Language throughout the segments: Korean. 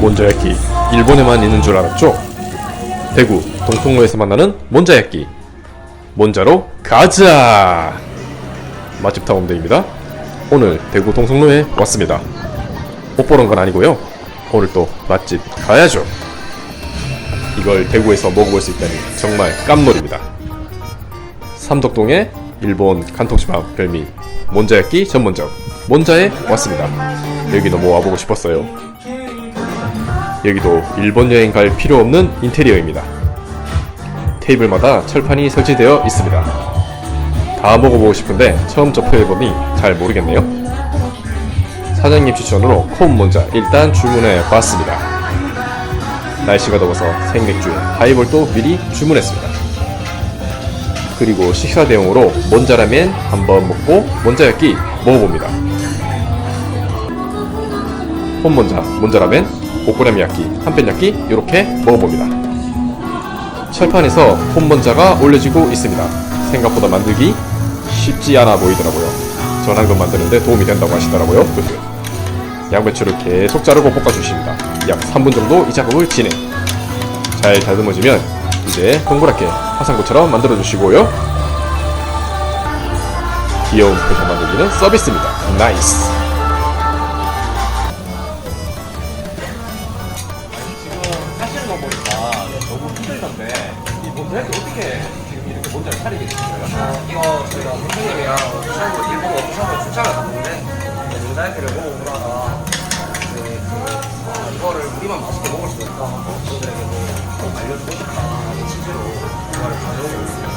몬자야끼. 일본에만 있는 줄 알았죠? 대구 동통로에서 만나는 몬자야끼. 몬자로 가자! 맛집 탐험대입니다. 오늘 대구 동성로에 왔습니다. 못 보는 건 아니고요. 오늘 또 맛집 가야죠. 이걸 대구에서 먹어볼 수 있다니 정말 깜놀입니다. 삼덕동에 일본 간통집밥 별미 몬자야끼 전문점. 몬자에 왔습니다. 여기 너무 와보고 싶었어요 여기도 일본 여행 갈 필요 없는 인테리어입니다. 테이블마다 철판이 설치되어 있습니다. 다 먹어보고 싶은데 처음 접해보니 잘 모르겠네요. 사장님 추천으로 콘 먼저 일단 주문해 봤습니다. 날씨가 더워서 생맥주에 하이볼도 미리 주문했습니다. 그리고 식사 대용으로 몬자라면 한번 먹고 몬자야끼 먹어봅니다. 홈몬자, 몬자라면, 오코라미 야끼, 한pen야끼 이렇게 먹어봅니다. 철판에서 홈몬자가 올려지고 있습니다. 생각보다 만들기 쉽지 않아 보이더라고요. 전한 것 만드는데 도움이 된다고 하시더라고요. 양배추를 계속 자르고 볶아주십니다. 약 3분 정도 이 작업을 진행. 잘 다듬어지면 이제 동그랗게 화상구처럼 만들어주시고요. 귀여운 표정 만들기는 서비스입니다. 나이스. 힘들던데 이 몬자를 어떻게 지금 이렇게 몬자를 차리게 거예요? 어, 이거 저희가 선생님이랑 처음으로 일본 워크숍을 출장을 갔는데 모자이크를 먹어보다가 그, 그, 어, 이거를 우리만 맛있게 먹을 수 없다 하고 저희들에게도 꼭 알려주고 싶다 취지로 이거를 가져오고 있습니다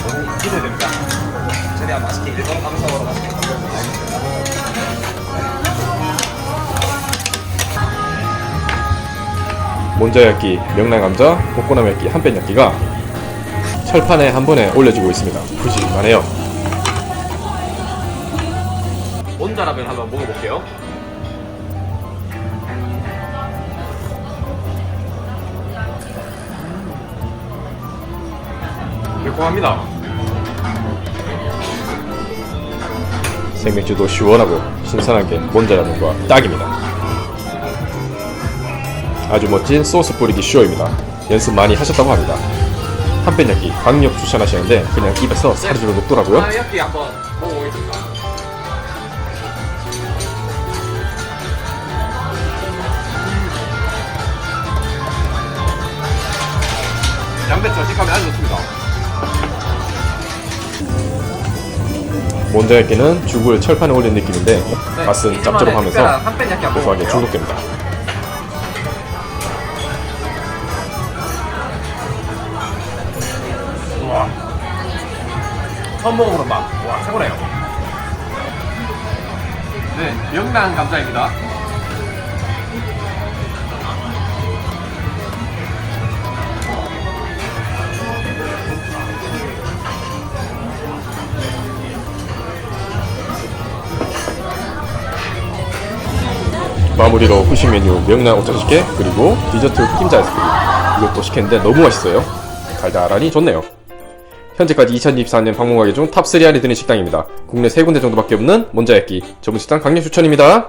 너무 기대됩니다. 최대한 맛있게 일본 감성으로 몬자야끼, 명랑감자, 볶고나야끼, 한pen야끼가 철판에 한 번에 올려지고 있습니다. 푸짐하네요. 몬자라면 한번 먹어볼게요. 매콤합니다. 생맥주도 시원하고 신선한 게 몬자라면과 딱입니다. 아주 멋진 소스 뿌리기 쇼입니다. 연습 많이 하셨다고 합니다. 한pen야끼 강력 추천하시는데 그냥 입에서 녹더라고요. 한번 먹어보겠습니다. 양배추 식감이 아주 좋습니다. 몬자야끼는 죽을 철판에 올린 느낌인데 맛은 짭조름하면서 고소하게. 중독됩니다. 처음 먹어보는 맛. 와, 최고네요. 네, 명랑 감자입니다. 마무리로 후식 메뉴 명란 오차시게 그리고 디저트 흑임자 아이스크림 이것도 시켰는데 너무 맛있어요 달달하니 좋네요 현재까지 2024년 방문 가게 중 탑3 안에 드는 식당입니다. 국내 3군데 정도밖에 없는 몬자야끼. 전문 식당 강력 추천입니다